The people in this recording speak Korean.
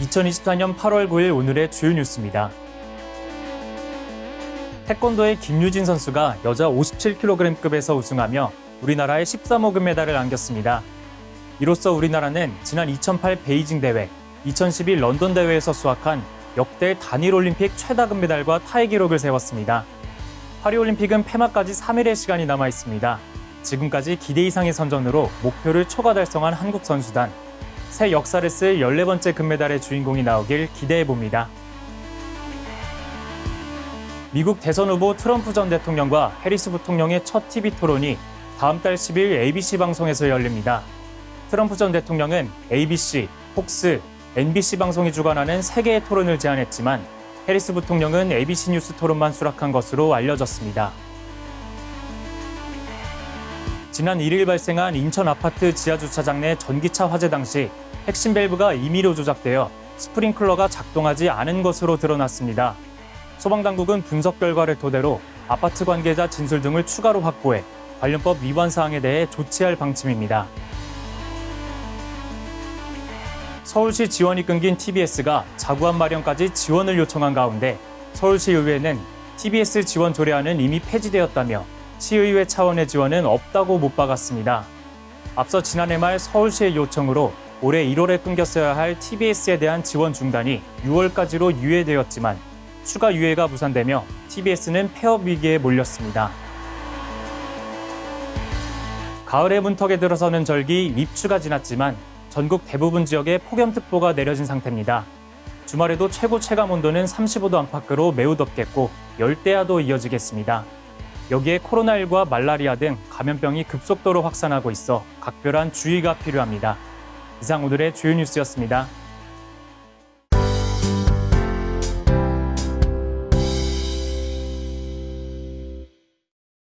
2024년 8월 9일 오늘의 주요 뉴스입니다. 태권도의 김유진 선수가 여자 57kg급에서 우승하며 우리나라에 13호 금메달을 안겼습니다. 이로써 우리나라는 지난 2008 베이징 대회, 2012 런던 대회에서 수확한 역대 단일 올림픽 최다 금메달과 타의 기록을 세웠습니다. 파리 올림픽은 폐막까지 3일의 시간이 남아 있습니다. 지금까지 기대 이상의 선전으로 목표를 초과 달성한 한국 선수단. 새 역사를 쓸 14번째 금메달의 주인공이 나오길 기대해 봅니다. 미국 대선 후보 트럼프 전 대통령과 해리스 부통령의 첫 TV 토론이 다음 달 10일 ABC 방송에서 열립니다. 트럼프 전 대통령은 ABC, 폭스, NBC 방송이 주관하는 세 개의 토론을 제안했지만 해리스 부통령은 ABC 뉴스 토론만 수락한 것으로 알려졌습니다. 지난 1일 발생한 인천 아파트 지하 주차장 내 전기차 화재 당시 핵심 밸브가 임의로 조작되어 스프링클러가 작동하지 않은 것으로 드러났습니다. 소방당국은 분석 결과를 토대로 아파트 관계자 진술 등을 추가로 확보해 관련법 위반 사항에 대해 조치할 방침입니다. 서울시 지원이 끊긴 TBS가 자구안 마련까지 지원을 요청한 가운데 서울시의회는 TBS 지원 조례안은 이미 폐지되었다며 시의회 차원의 지원은 없다고 못 박았습니다. 앞서 지난해 말 서울시의 요청으로 올해 1월에 끊겼어야 할 TBS에 대한 지원 중단이 6월까지로 유예되었지만 추가 유예가 무산되며 TBS는 폐업 위기에 몰렸습니다. 가을의 문턱에 들어서는 절기 입추가 지났지만 전국 대부분 지역에 폭염특보가 내려진 상태입니다. 주말에도 최고 체감 온도는 35도 안팎으로 매우 덥겠고 열대야도 이어지겠습니다. 여기에 코로나19와 말라리아 등 감염병이 급속도로 확산하고 있어 각별한 주의가 필요합니다. 이상 오늘의 주요 뉴스였습니다.